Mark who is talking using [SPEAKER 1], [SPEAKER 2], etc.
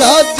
[SPEAKER 1] Rahat